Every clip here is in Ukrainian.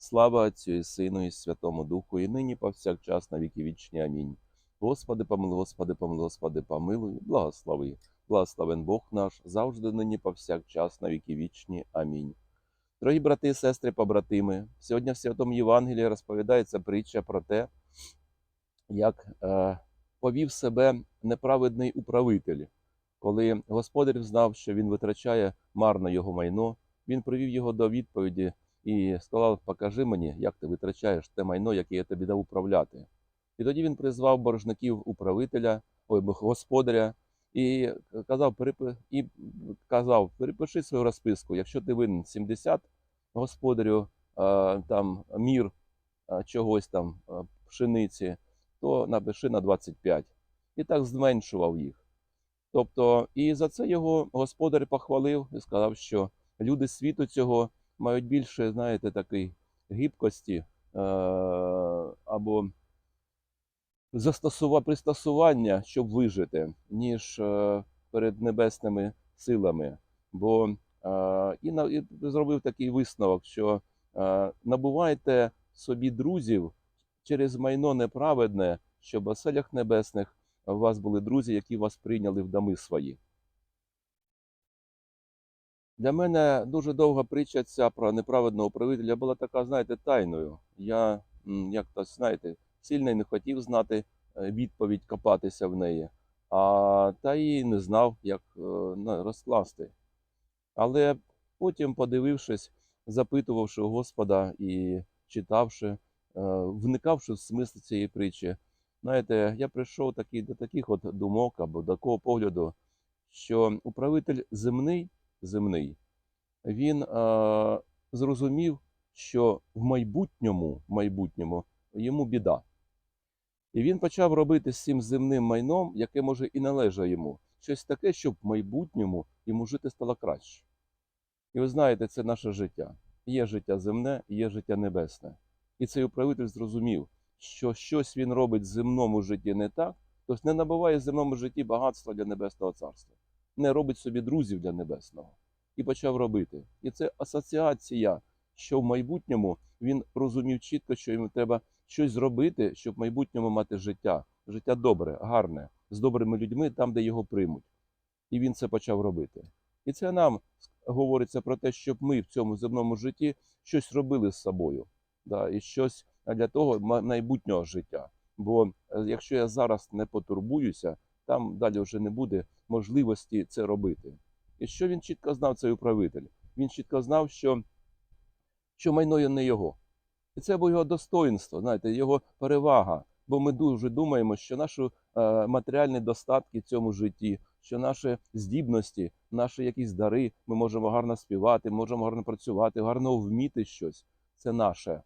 Слава Отцю і Сину, і Святому Духу, і нині повсякчас на віки вічні. Амінь. Господи, помилуй, Господи, помилуй, Господи, помилуй, благослови. Благословен Бог наш, завжди нині повсякчас на віки вічні. Амінь. Дорогі брати сестри, побратими, сьогодні в Святому Євангелії розповідається притча про те, як е, повів себе неправедний управитель, коли господар знав, що він витрачає марно його майно, він привів його до відповіді і сказав: Покажи мені, як ти витрачаєш те майно, яке я тобі дав управляти. І тоді він призвав боржників управителя, ой, господаря, і казав, і казав, перепиши свою розписку. Якщо ти винен 70 господарю там мір чогось там пшениці, то напиши на 25. І так зменшував їх. Тобто, і за це його господар похвалив і сказав, що люди світу цього мають більше, знаєте, такої гибкості е, або застосува, пристосування, щоб вижити, ніж е, перед небесними силами. Бо е, і, і зробив такий висновок, що набувайте собі друзів через майно неправедне, щоб в оселях небесних у вас були друзі, які вас прийняли в доми свої. Для мене дуже довга притча ця про неправедного правителя була така, знаєте, тайною. Я, як то знаєте, сильно не хотів знати е, відповідь, копатися в неї, а та і не знав, як е, розкласти. Але потім, подивившись, запитувавши Господа і читавши, е, вникавши в смисл цієї притчі, знаєте, я прийшов такі, до таких от думок або до такого погляду, що управитель земний, земний, він е, зрозумів, що в майбутньому, в майбутньому йому біда. І він почав робити з цим земним майном, яке може і належить йому, щось таке, щоб в майбутньому йому жити стало краще. І ви знаєте, це наше життя. Є життя земне, є життя небесне. І цей управитель зрозумів, що щось він робить в земному житті не так, тобто не набуває в земному житті багатства для небесного царства, не робить собі друзів для небесного. І почав робити. І це асоціація, що в майбутньому він розумів чітко, що йому треба щось зробити, щоб в майбутньому мати життя, життя добре, гарне, з добрими людьми там, де його приймуть. І він це почав робити. І це нам говориться про те, щоб ми в цьому земному житті щось робили з собою, да, і щось для того ма- майбутнього життя. Бо е, якщо я зараз не потурбуюся, там далі вже не буде можливості це робити. І що він чітко знав, цей управитель? Він чітко знав, що, що майно не його. І це було його достоинство, знаєте, його перевага. Бо ми дуже думаємо, що наші е, матеріальні достатки в цьому житті, що наші здібності, наші якісь дари, ми можемо гарно співати, можемо гарно працювати, гарно вміти щось. Це наше.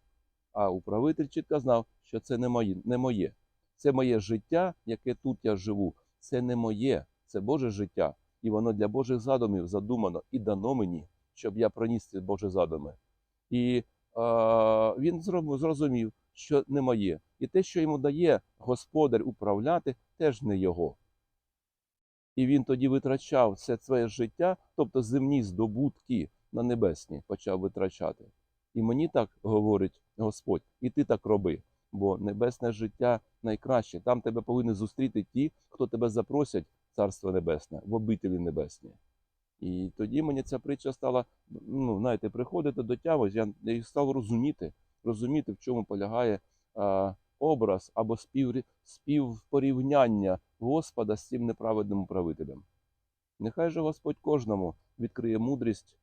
А управитель чітко знав, що це не моє, не моє. Це моє життя, яке тут я живу. Це не моє, це Боже життя. І воно для Божих задумів задумано і дано мені, щоб я проніс ці Божі задуми. І е, він зрозумів, що не моє. І те, що йому дає господар управляти, теж не його. І він тоді витрачав все своє життя, тобто земні здобутки на небесні почав витрачати. І мені так говорить Господь, і ти так роби, бо небесне життя найкраще. Там тебе повинні зустріти ті, хто тебе запросять в Царство Небесне, в обителі небесні. І тоді мені ця притча стала, ну, знаєте, приходити до тями, я, я став розуміти, розуміти, в чому полягає а, образ або спів, співпорівняння Господа з цим неправедним управителем. Нехай же Господь кожному відкриє мудрість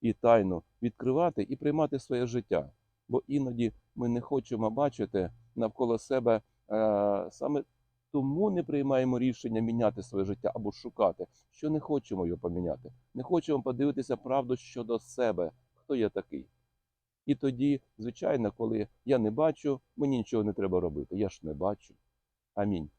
і тайну відкривати і приймати своє життя. Бо іноді ми не хочемо бачити навколо себе е, саме тому не приймаємо рішення міняти своє життя або шукати, що не хочемо його поміняти. Не хочемо подивитися правду щодо себе, хто я такий. І тоді, звичайно, коли я не бачу, мені нічого не треба робити. Я ж не бачу. Амінь.